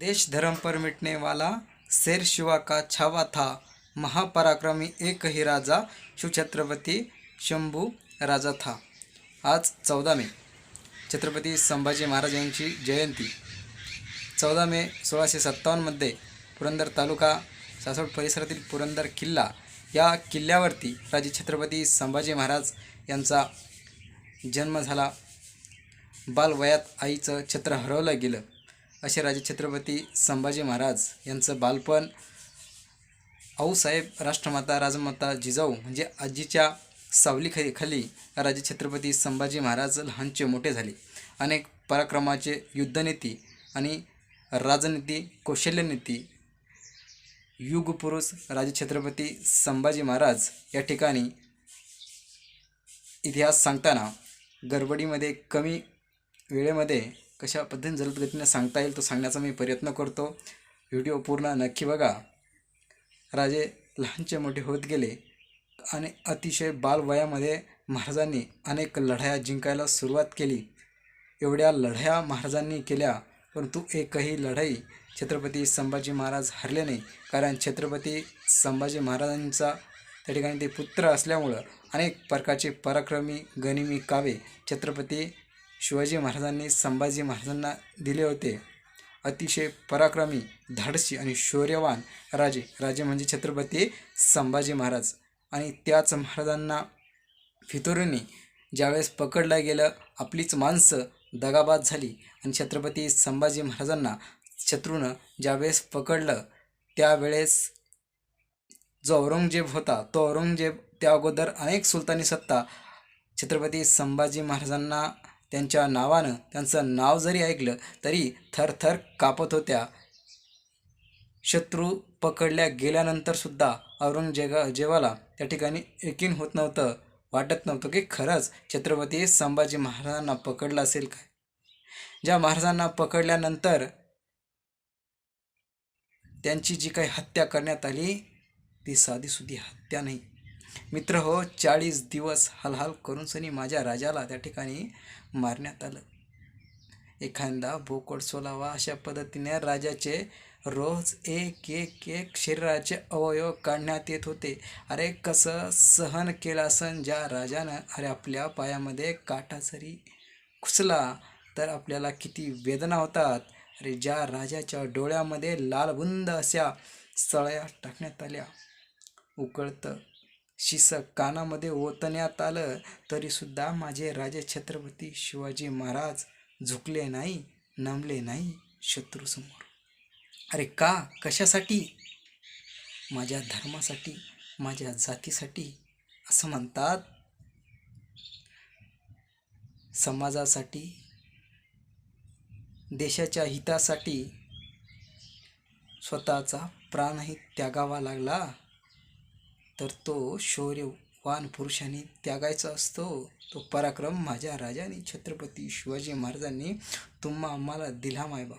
देश धर्म पर मिटने वाला शेर शिवा का छावा था। महापराक्रमी एक ही राजा शिवछत्रपती शंभू राजा था। आज चौदा मे छत्रपती संभाजी महाराज यांची जयंती। चौदा मे सोळाशे सत्तावन्नमध्ये पुरंदर तालुका सासवड परिसरातील पुरंदर किल्ला या किल्ल्यावरती राजे छत्रपती संभाजी महाराज यांचा जन्म झाला. बालवयात आईचं छत्र हरवलं गेलं. असे राजे छत्रपती संभाजी महाराज यांचं बालपण आऊसाहेब राष्ट्रमाता राजमाता जिजाऊ म्हणजे आजीच्या सावलीखाली खाली राजे छत्रपती संभाजी महाराज लहानचे मोठे झाले. अनेक पराक्रमाचे युद्धनीती आणि राजनीती कौशल्यनीती युगपुरुष राजे छत्रपती संभाजी महाराज या ठिकाणी इतिहास सांगताना गडबडीमध्ये कमी वेळेमध्ये कशा पद्धतीने जलद गतीने सांगता येईल तो सांगण्याचा मी प्रयत्न करतो. व्हिडिओ पूर्ण नक्की बघा. राजे लहानचे मोठे होत गेले आणि अतिशय बालवयामध्ये महाराजांनी अनेक लढाया जिंकायला सुरुवात केली. एवढ्या लढाया महाराजांनी केल्या परंतु एकही लढाई छत्रपती संभाजी महाराज हरले नाही. कारण छत्रपती संभाजी महाराजांचा त्या ठिकाणी ते पुत्र असल्यामुळं अनेक प्रकारचे पराक्रमी गनिमी कावे छत्रपती शिवाजी महाराजांनी संभाजी महाराजांना दिले होते. अतिशय पराक्रमी धाडसी आणि शौर्यवान राजे. राजे म्हणजे छत्रपती संभाजी महाराज. आणि त्याच महाराजांना फितुरीने ज्यावेळेस पकडलं गेलं आपलीच माणसं दगाबाद झाली. आणि छत्रपती संभाजी महाराजांना शत्रूनं ज्यावेळेस पकडलं त्यावेळेस जो औरंगजेब होता तो औरंगजेब त्या अगोदर अनेक सुलतानी सत्ता छत्रपती संभाजी महाराजांना त्यांच्या नावानं त्यांचं नाव जरी ऐकलं तरी थरथर कापत होत्या. शत्रू पकडल्या गेल्यानंतरसुद्धा औरंगजेबा जेवाला त्या ठिकाणी यकीन होत नव्हतं वाटत नव्हतं की खरंच छत्रपती संभाजी महाराजांना पकडलं असेल काय? ज्या महाराजांना पकडल्यानंतर त्यांची जी काही हत्या करण्यात आली ती साधीसुधी हत्या नाही. मित्र हो चाळीस दिवस हलहल करून सनी माझ्या राजाला त्या ठिकाणी मारण्यात आलं. एखादा बोकड सोलावा अशा पद्धतीने राजाचे रोज एक एक एक शरीराचे अवयव काढण्यात येत होते. अरे कसं सहन केलं सन ज्या राजानं? अरे आपल्या पायामध्ये काटा जरी खुसला तर आपल्याला किती वेदना होतात. अरे ज्या राजाच्या डोळ्यामध्ये लालबुंद अशा सळया टाकण्यात आल्या. उकळतं शिसक कानामध्ये ओतण्यात आलं तरीसुद्धा माझे राजे छत्रपती शिवाजी महाराज झुकले नाही नमले नाही शत्रूसमोर. अरे का? कशासाठी? माझ्या धर्मासाठी माझ्या जातीसाठी असं म्हणतात. समाजासाठी देशाच्या हितासाठी स्वतःचा प्राणही त्यागावा लागला. तर तो शौर्यवान पुरुषांनी त्यागायचा असतो. तो पराक्रम माझ्या राजाने छत्रपती शिवाजी महाराजांनी तुम्हा आम्हाला दिला मायबा.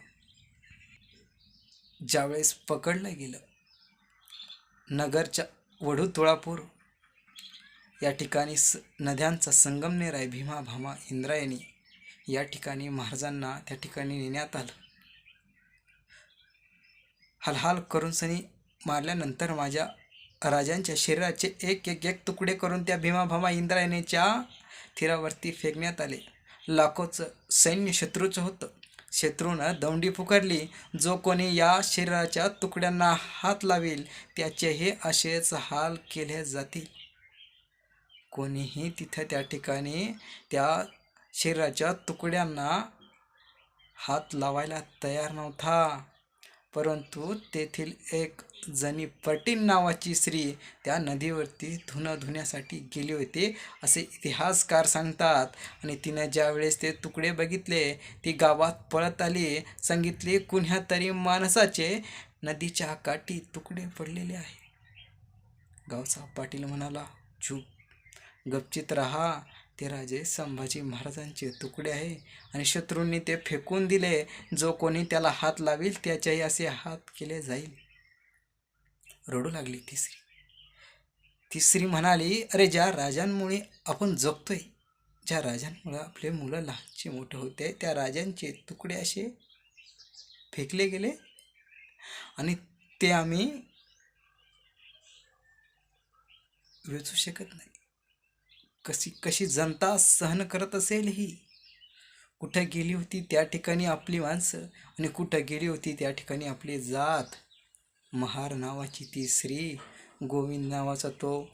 ज्यावेळेस पकडलं गेलं नगरच्या वढू तुळापूर या ठिकाणी स नद्यांचा संगमनेर आहे भीमा भामा इंद्रायणी या ठिकाणी महाराजांना त्या ठिकाणी नेण्यात आलं. हलहाल करून सनी मारल्यानंतर माझ्या राजांच्या शरीराचे एक एक एक तुकडे करून त्या भीमाभामा इंद्रायणीच्या तीरावरती फेकण्यात आले. लाखोचं सैन्य शत्रूचं होतं. शत्रूनं दौंडी पुकारली. जो कोणी या शरीराच्या तुकड्यांना हात लावेल त्याचेही असेच हाल केले जातील. कोणीही तिथं त्या ठिकाणी त्या शरीराच्या तुकड्यांना हात लावायला तयार नव्हता. परंतु तेथील एक जणी पटीन नावाची स्त्री त्या नदीवरती धुणं धुण्यासाठी गेली होती. असे इतिहासकार सांगतात. आणि तिनं ज्यावेळेस ते तुकडे बघितले ती गावात पळत आली. सांगितले कुण्या तरी माणसाचे नदीच्या काठी तुकडे पडलेले आहे गावचा पाटील म्हणाला चूप गपचित रहा. ते राजे संभाजी महाराजांचे तुकडे आहे आणि शत्रूंनी ते फेकून दिले. जो कोणी त्याला हात लावेल त्याच्याही असे हात केले जाईल. रडू लागली तिसरी. तिसरी म्हणाली अरे ज्या राजांमुळे आपण जगतोय ज्या राजांमुळे आपले मुलं लहानचे मोठे होते त्या राजांचे तुकडे असे फेकले गेले आणि ते आम्ही वेचू शकत नाही. कशी कशी जनता सहन करत असेल ही? कुठं गेली होती त्या ठिकाणी आपली माणसं? आणि कुठं गेली होती त्या ठिकाणी आपली जात? महार नावाची ती स्त्री गोविंद नावाचा तो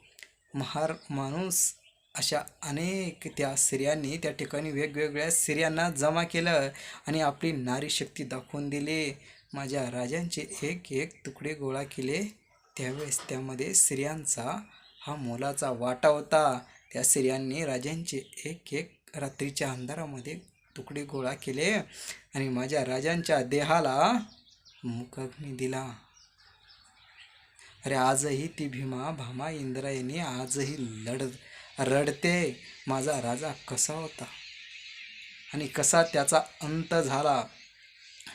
महार माणूस अशा अनेक त्या स्त्रियांनी त्या ठिकाणी वेगवेगळ्या स्त्रियांना जमा केलं आणि आपली नारी शक्ती दाखवून दिली. माझ्या राजांचे एक एक तुकडे गोळा केले. त्यावेळेस त्यामध्ये स्त्रियांचा हा मोलाचा वाटा होता. त्या स्त्रियांनी राजांचे एक एक रात्रीच्या अंधारामध्ये तुकडे गोळा केले आणि माझ्या राजांच्या देहाला मुखाग्नी दिला. अरे आजही ती भीमा भामा इंद्रायणी आजही लढ रडते. माझा राजा कसा होता? आणि कसा त्याचा अंत झाला?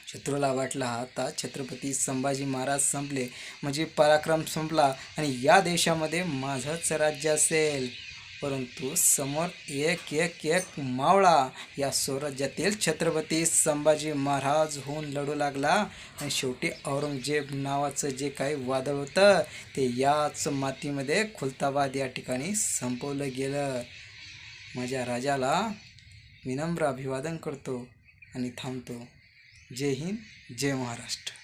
शत्रूला वाटला आता छत्रपती संभाजी महाराज संपले. म्हणजे पराक्रम संपला आणि या देशामध्ये माझंच राज्य असेल. परंतु समोर एक एक एक मावळा या स्वराज्यातील छत्रपती संभाजी महाराज होऊन लढू लागला. आणि शेवटी औरंगजेब नावाचं जे काही वादळ होतं ते याच मातीमध्ये खुलताबाद या ठिकाणी संपवलं गेलं. माझ्या राजाला विनम्र अभिवादन करतो आणि थांबतो. जय हिंद जय महाराष्ट्र.